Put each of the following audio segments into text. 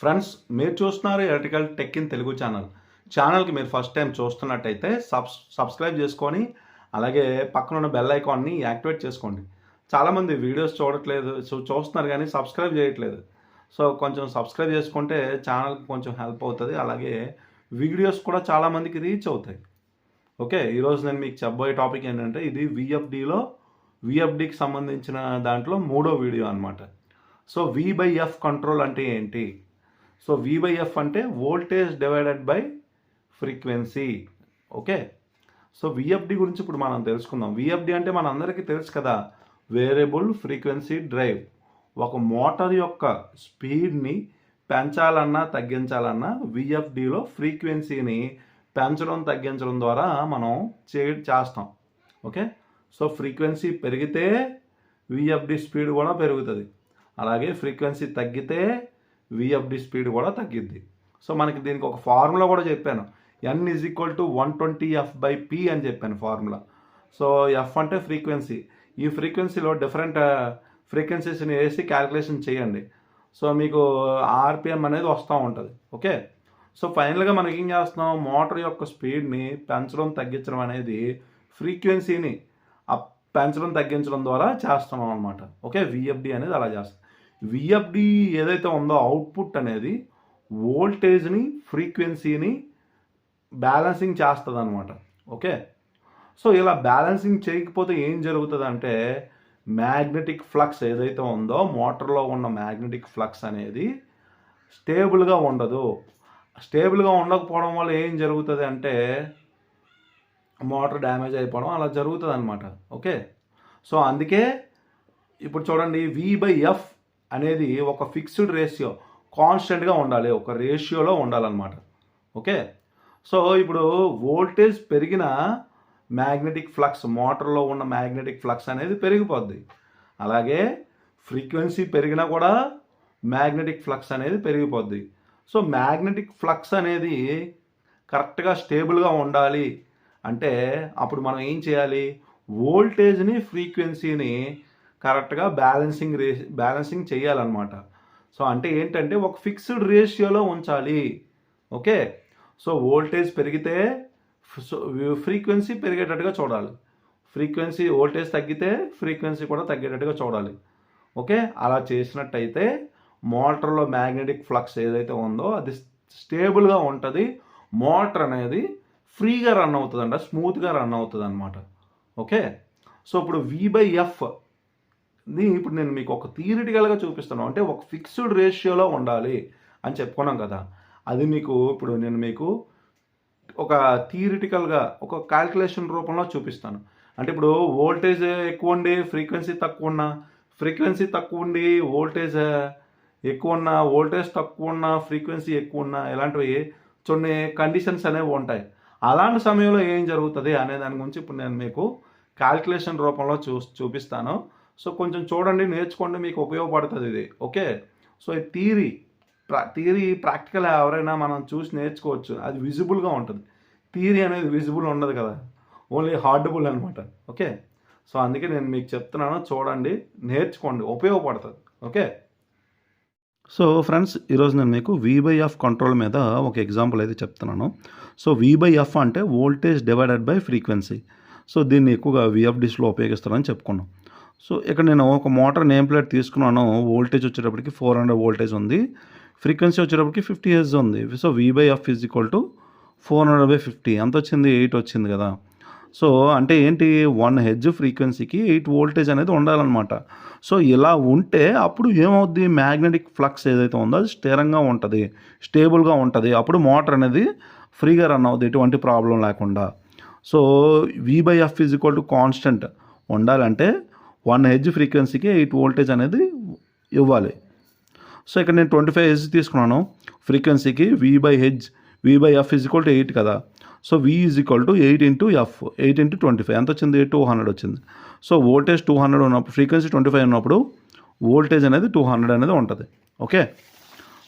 Friends మీరు చూస్తున్నారు electrical tech in Telugu channel. ఛానల్కి మీరు ఫస్ట్ టైం చూస్తున్నట్టయితే సబ్స్ సబ్స్క్రైబ్ చేసుకొని అలాగే పక్కన ఉన్న బెల్ ఐకాన్ని యాక్టివేట్ చేసుకోండి. చాలామంది వీడియోస్ చూడట్లేదు సో చూస్తున్నారు కానీ సబ్స్క్రైబ్ చేయట్లేదు. సో కొంచెం సబ్స్క్రైబ్ చేసుకుంటే ఛానల్కి కొంచెం హెల్ప్ అవుతుంది. అలాగే వీడియోస్ కూడా చాలామందికి రీచ్ అవుతాయి. ఓకే ఈరోజు నేను మీకు చెప్పబోయే టాపిక్ ఏంటంటే ఇది విఎఫ్డిలో విఎఫ్డికి సంబంధించిన దాంట్లో మూడో వీడియో అనమాట so V by F control అంటే ఏంటి? సో వి బై ఎఫ్ అంటే voltage divided by frequency okay so VFD గురించి ఇప్పుడు మనం తెలుసుకుందాం. విఎఫ్డి అంటే మనందరికీ తెలుసు కదా వేరియబుల్ ఫ్రీక్వెన్సీ డ్రైవ్ ఒక మోటార్ యొక్క స్పీడ్ని పెంచాలన్నా తగ్గించాలన్నా విఎఫ్డిలో ఫ్రీక్వెన్సీని పెంచడం తగ్గించడం ద్వారా మనం చే చేస్తాం. ఓకే సో ఫ్రీక్వెన్సీ పెరిగితే విఎఫ్డి స్పీడ్ కూడా పెరుగుతుంది. అలాగే ఫ్రీక్వెన్సీ తగ్గితే విఎఫ్డి స్పీడ్ కూడా తగ్గిద్ది సో మనకి దీనికి ఒక ఫార్ములా కూడా చెప్పాను. N is equal to one twenty F by P అని చెప్పాను ఫార్ములా సో ఎఫ్ అంటే ఫ్రీక్వెన్సీ ఈ ఫ్రీక్వెన్సీలో డిఫరెంట్ ఫ్రీక్వెన్సీస్ని వేసి క్యాలిక్యులేషన్ చేయండి. సో మీకు uh, ఆర్పిఎం అనేది వస్తూ ఉంటుంది. ఓకే సో ఫైనల్గా మనకి ఏం చేస్తున్నాం? మోటార్ యొక్క స్పీడ్ని పెంచడం తగ్గించడం అనేది ఫ్రీక్వెన్సీని పెంచడం తగ్గించడం ద్వారా చేస్తున్నాం అనమాట ఓకే విఎఫ్డి అనేది అలా చేస్తాం విఎఫ్డి ఏదైతే ఉందో అవుట్పుట్ అనేది వోల్టేజ్ని ఫ్రీక్వెన్సీని బ్యాలెన్సింగ్ చేస్తుంది అనమాట ఓకే సో ఇలా బ్యాలెన్సింగ్ చేయకపోతే ఏం జరుగుతుంది అంటే మ్యాగ్నెటిక్ ఫ్లక్స్ ఏదైతే ఉందో మోటార్లో ఉన్న మ్యాగ్నెటిక్ ఫ్లక్స్ అనేది స్టేబుల్గా ఉండదు. స్టేబుల్గా ఉండకపోవడం వల్ల ఏం జరుగుతుంది అంటే మోటార్ డ్యామేజ్ అయిపోవడం అలా జరుగుతుంది అనమాట ఓకే సో అందుకే ఇప్పుడు చూడండి వి బై ఎఫ్ అనేది ఒక ఫిక్స్డ్ రేషియో కాన్స్టెంట్గా ఉండాలి ఒక రేషియోలో ఉండాలన్నమాట. ఓకే? సో ఇప్పుడు వోల్టేజ్ పెరిగిన మ్యాగ్నెటిక్ ఫ్లక్స్ మోటార్లో ఉన్న మ్యాగ్నెటిక్ ఫ్లక్స్ అనేది పెరిగిపోద్ది. అలాగే ఫ్రీక్వెన్సీ పెరిగినా కూడా మ్యాగ్నెటిక్ ఫ్లక్స్ అనేది పెరిగిపోద్ది. సో మ్యాగ్నెటిక్ ఫ్లక్స్ అనేది కరెక్ట్గా స్టేబుల్గా ఉండాలి అంటే అప్పుడు మనం ఏం చేయాలి? వోల్టేజ్ని ఫ్రీక్వెన్సీని కరెక్ట్గా బ్యాలెన్సింగ్ రే బ్యాలెన్సింగ్ చేయాలన్నమాట. సో అంటే ఏంటంటే ఒక ఫిక్స్డ్ రేషియోలో ఉంచాలి. ఓకే? సో వోల్టేజ్ పెరిగితే ఫ్రీక్వెన్సీ పెరిగేటట్టుగా చూడాలి. ఫ్రీక్వెన్సీ వోల్టేజ్ తగ్గితే ఫ్రీక్వెన్సీ కూడా తగ్గేటట్టుగా చూడాలి. ఓకే? అలా చేసినట్టయితే మోటార్లో మ్యాగ్నెటిక్ ఫ్లక్స్ ఏదైతే ఉందో అది స్టేబుల్గా ఉంటుంది. మోటార్ అనేది ఫ్రీగా రన్ అవుతుందంట స్మూత్గా రన్ అవుతుంది అనమాట ఓకే? సో ఇప్పుడు వి బై ఎఫ్ ఇప్పుడు నేను మీకు ఒక థియరిటికల్గా చూపిస్తాను అంటే ఒక ఫిక్స్డ్ రేషియోలో ఉండాలి అని చెప్పుకున్నాం కదా. అది మీకు ఇప్పుడు నేను మీకు ఒక థియరిటికల్గా ఒక క్యాల్కులేషన్ రూపంలో చూపిస్తాను. అంటే ఇప్పుడు వోల్టేజ్ ఎక్కువ ఉండి ఫ్రీక్వెన్సీ తక్కువ ఉన్న ఫ్రీక్వెన్సీ తక్కువ ఉండి వోల్టేజ్ ఎక్కువ ఉన్న వోల్టేజ్ తక్కువ ఉన్న ఫ్రీక్వెన్సీ ఎక్కువ ఉన్న ఇలాంటివి కొన్ని కండిషన్స్ అనేవి ఉంటాయి. అలాంటి సమయంలో ఏం జరుగుతుంది అనే దాని గురించి ఇప్పుడు నేను మీకు క్యాల్కులేషన్ రూపంలో చూ చూపిస్తాను. సో కొంచెం చూడండి నేర్చుకోండి మీకు ఉపయోగపడుతుంది ఇది. ఓకే? సో ఈ థీరీ ప్రా థియరీ ప్రాక్టికల్ ఎవరైనా మనం చూసి నేర్చుకోవచ్చు. అది విజిబుల్గా ఉంటుంది. థియరీ అనేది విజిబుల్ ఉండదు కదా. ఓన్లీ హార్డబుల్ అనమాట ఓకే? సో అందుకే నేను మీకు చెప్తున్నాను చూడండి నేర్చుకోండి ఉపయోగపడుతుంది. ఓకే? సో ఫ్రెండ్స్ ఈరోజు నేను మీకు వి బై ఎఫ్ కంట్రోల్ మీద ఒక ఎగ్జాంపుల్ అయితే చెప్తున్నాను. సో వి బై ఎఫ్ అంటే voltage divided by frequency so దీన్ని ఎక్కువగా విఎఫ్డిస్లో ఉపయోగిస్తారని చెప్పుకున్నాం. సో ఇక్కడ నేను ఒక మోటార్ నేమ్ ప్లేట్ తీసుకున్నాను. వోల్టేజ్ వచ్చేటప్పటికి ఫోర్ హండ్రెడ్ వోల్టేజ్ ఉంది. ఫ్రీక్వెన్సీ వచ్చేటప్పటికి ఫిఫ్టీ హెజ్ ఉంది. So V by F is equal to four hundred by fifty ఎంత వచ్చింది? ఎయిట్ వచ్చింది కదా. సో అంటే ఏంటి? వన్ హెజ్ ఫ్రీక్వెన్సీకి ఎయిట్ వోల్టేజ్ అనేది ఉండాలన్నమాట. సో ఇలా ఉంటే అప్పుడు ఏమవుద్ది? మ్యాగ్నెటిక్ ఫ్లక్స్ ఏదైతే ఉందో అది స్థిరంగా ఉంటుంది. స్టేబుల్గా ఉంటుంది. అప్పుడు మోటార్ అనేది ఫ్రీగా రన్ అవుతుంది ఎటువంటి ప్రాబ్లం లేకుండా. So V by F is equal to constant ఉండాలంటే వన్ హెజ్ ఫ్రీక్వెన్సీకి ఎయిట్ వోల్టేజ్ అనేది ఇవ్వాలి. సో ఇక్కడ నేను ట్వంటీ ఫైవ్ హెజ్ తీసుకున్నాను. ఫ్రీక్వెన్సీకి V by hertz V by F is equal to eight కదా. So V is equal to eight into F eight into twenty five ఎంత వచ్చింది? టూ హండ్రెడ్ వచ్చింది. సో వోల్టేజ్ టూ హండ్రెడ్ ఉన్నప్పుడు ఫ్రీక్వెన్సీ ట్వంటీ ఫైవ్ ఉన్నప్పుడు voltage అనేది two hundred అనేది ఉంటుంది. Okay?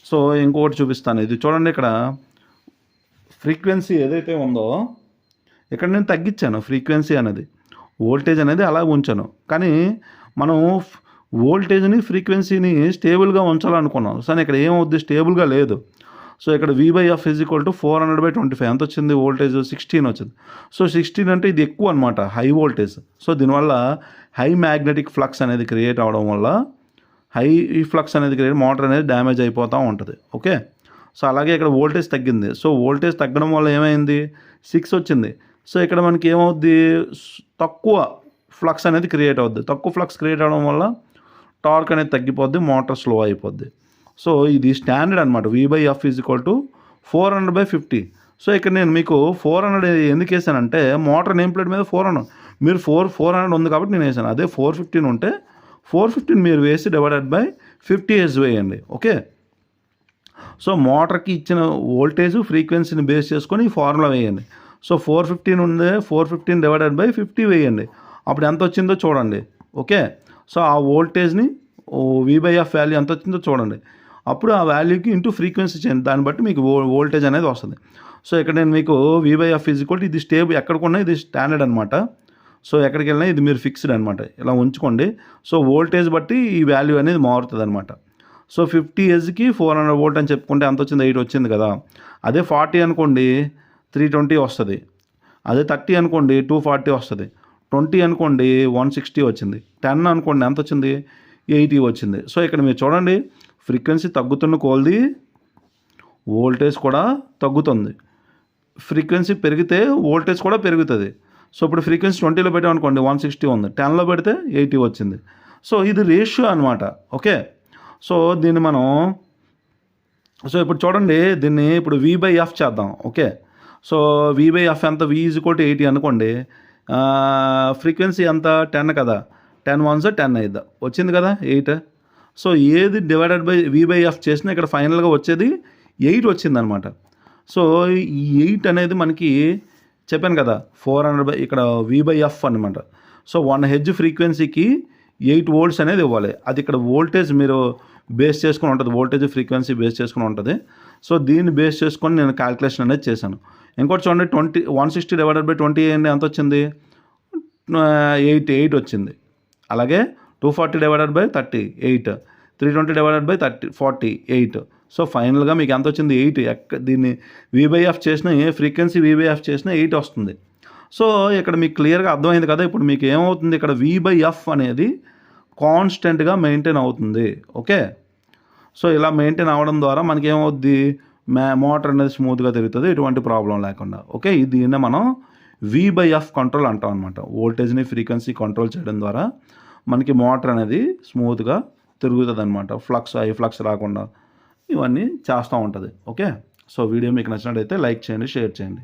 So ఇంకొకటి చూపిస్తాను. ఇది చూడండి ఇక్కడ. ఫ్రీక్వెన్సీ ఏదైతే ఉందో ఇక్కడ నేను తగ్గించాను ఫ్రీక్వెన్సీ అనేది. వోల్టేజ్ అనేది అలా ఉంచాను. కానీ మనం వోల్టేజ్ని ఫ్రీక్వెన్సీని స్టేబుల్గా ఉంచాలనుకున్నాం. కానీ ఇక్కడ ఏమవుద్ది స్టేబుల్గా లేదు. సో ఇక్కడ V by F is equal to four hundred by twenty five ఎంత వచ్చింది? వోల్టేజ్ సిక్స్టీన్ వచ్చింది. సో సిక్స్టీన్ అంటే ఇది ఎక్కువ అనమాట హై వోల్టేజ్ సో దీనివల్ల హై మ్యాగ్నెటిక్ ఫ్లక్స్ అనేది క్రియేట్ అవడం వల్ల హై ఫ్లక్స్ అనేది క్రియేట్ మోటార్ అనేది డ్యామేజ్ అయిపోతూ ఉంటుంది. ఓకే సో అలాగే ఇక్కడ వోల్టేజ్ తగ్గింది. సో వోల్టేజ్ తగ్గడం వల్ల ఏమైంది? సిక్స్ వచ్చింది. సో ఇక్కడ మనకి ఏమవుద్ది? తక్కువ ఫ్లక్స్ అనేది క్రియేట్ అవుద్ది. తక్కువ ఫ్లక్స్ క్రియేట్ అవడం వల్ల టార్క్ అనేది తగ్గిపోద్ది మోటార్ స్లో అయిపోద్ది. సో ఇది స్టాండర్డ్ అనమాట V by F is equal to four hundred by fifty so ఇక్కడ నేను మీకు ఫోర్ హండ్రెడ్ ఎందుకు వేసానంటే మోటార్ నేమ్ ప్లేట్ మీద ఫోర్ హండ్రెడ్ మీరు ఫోర్ ఫోర్ హండ్రెడ్ ఉంది కాబట్టి నేను వేసాను. అదే ఫోర్ ఫిఫ్టీన్ ఉంటే ఫోర్ ఫిఫ్టీన్ మీరు వేసి డివైడెడ్ బై ఫిఫ్టీ ఎస్ వేయండి. ఓకే? సో మోటార్కి ఇచ్చిన వోల్టేజ్ ఫ్రీక్వెన్సీని బేస్ చేసుకొని ఈ ఫార్ములా వేయండి. సో ఫోర్ ఫిఫ్టీన్ ఉంది four fifteen divided by fifty వేయండి. అప్పుడు ఎంత వచ్చిందో చూడండి. ఓకే? సో ఆ వోల్టేజ్ని వి బై ఎఫ్ వాల్యూ ఎంత వచ్చిందో చూడండి. అప్పుడు ఆ వాల్యూకి ఇంటూ ఫ్రీక్వెన్సీ చేయండి దాన్ని బట్టి మీకు వో వోల్టేజ్ అనేది వస్తుంది. సో ఇక్కడ నేను మీకు వి బై ఎఫ్ ఈజ్వల్ ఇది స్టేబుల్ ఎక్కడికున్నా ఇది స్టాండర్డ్ అనమాట సో ఎక్కడికి వెళ్ళినా ఇది మీరు ఫిక్స్డ్ అనమాట ఇలా ఉంచుకోండి. సో వోల్టేజ్ బట్టి ఈ వాల్యూ అనేది మారుతుంది అనమాట సో ఫిఫ్టీ ఏజ్కి ఫోర్ హండ్రెడ్ వోల్ట్ అని చెప్పుకుంటే ఎంత వచ్చింది ఎయిట్ వచ్చింది కదా. అదే ఫార్టీ అనుకోండి. త్రీ ట్వంటీ వస్తుంది. అదే థర్టీ అనుకోండి టూ ఫార్టీ వస్తుంది. ట్వంటీ అనుకోండి వన్ సిక్స్టీ వచ్చింది. టెన్ అనుకోండి ఎంత వచ్చింది? ఎయిటీ వచ్చింది. సో ఇక్కడ మీరు చూడండి ఫ్రీక్వెన్సీ తగ్గుతున్న కోల్ది వోల్టేజ్ కూడా తగ్గుతుంది. ఫ్రీక్వెన్సీ పెరిగితే వోల్టేజ్ కూడా పెరుగుతుంది. సో ఇప్పుడు ఫ్రీక్వెన్సీ ట్వంటీలో పెట్టాం అనుకోండి వన్ సిక్స్టీ ఉంది. టెన్లో పెడితే ఎయిటీ వచ్చింది. సో ఇది రేషియో అనమాట ఓకే? సో దీన్ని మనం సో ఇప్పుడు చూడండి దీన్ని ఇప్పుడు వి బై ఎఫ్ చేద్దాం. Okay? So V by F ఎంత వి ఈజ్ కోటి ఎయిటీ అనుకోండి ఫ్రీక్వెన్సీ ఎంత? టెన్ కదా. టెన్ వన్స్ టెన్ అయిద్దా వచ్చింది కదా ఎయిట్ సో ఏది divided by V by F చేసినా ఇక్కడ ఫైనల్గా వచ్చేది ఎయిట్ వచ్చిందనమాట. సో ఈ ఎయిట్ అనేది మనకి చెప్పాను కదా ఫోర్ హండ్రెడ్ బై ఇక్కడ వి బై ఎఫ్ అనమాట సో వన్ హెడ్జ్ ఫ్రీక్వెన్సీకి ఎయిట్ వోల్ట్స్ అనేది ఇవ్వాలి. అది ఇక్కడ వోల్టేజ్ మీరు బేస్ చేసుకుని ఉంటుంది వోల్టేజ్ ఫ్రీక్వెన్సీ బేస్ చేసుకుని ఉంటుంది. సో దీన్ని బేస్ చేసుకొని నేను క్యాల్కులేషన్ అనేది చేశాను. ఇంకోటి చూడండి twenty one sixty divided by twenty ఏంటి ఎంత వచ్చింది? ఎయిట్ ఎయిట్ వచ్చింది. అలాగే two forty divided by thirty eight. Three twenty divided by thirty forty eight. So ఫైనల్గా మీకు ఎంత వచ్చింది? ఎయిట్. ఎక్క దీన్ని వీబైఎఫ్ చేసిన ఏ ఫ్రీక్వెన్సీ వీబైఎఫ్ చేసినా ఎయిట్ వస్తుంది. సో ఇక్కడ మీకు క్లియర్గా అర్థమైంది కదా ఇప్పుడు మీకు ఏమవుతుంది? ఇక్కడ వి బై ఎఫ్ అనేది కాన్స్టెంట్గా మెయింటైన్ అవుతుంది. ఓకే? సో ఇలా మెయింటైన్ అవ్వడం ద్వారా మనకి ఏమవుద్ది మ్యా మోటార్ అనేది స్మూత్గా తిరుగుతుంది ఎటువంటి ప్రాబ్లం లేకుండా. ఓకే? దీన్నే మనం వి బై ఎఫ్ కంట్రోల్ అంటాం అనమాట వోల్టేజ్ని ఫ్రీక్వెన్సీ కంట్రోల్ చేయడం ద్వారా మనకి మోటార్ అనేది స్మూత్గా తిరుగుతుంది అనమాట ఫ్లక్స్ ఐ ఫ్లక్స్ రాకుండా ఇవన్నీ చేస్తూ ఉంటుంది. ఓకే? సో వీడియో మీకు నచ్చినట్టయితే లైక్ చేయండి షేర్ చేయండి.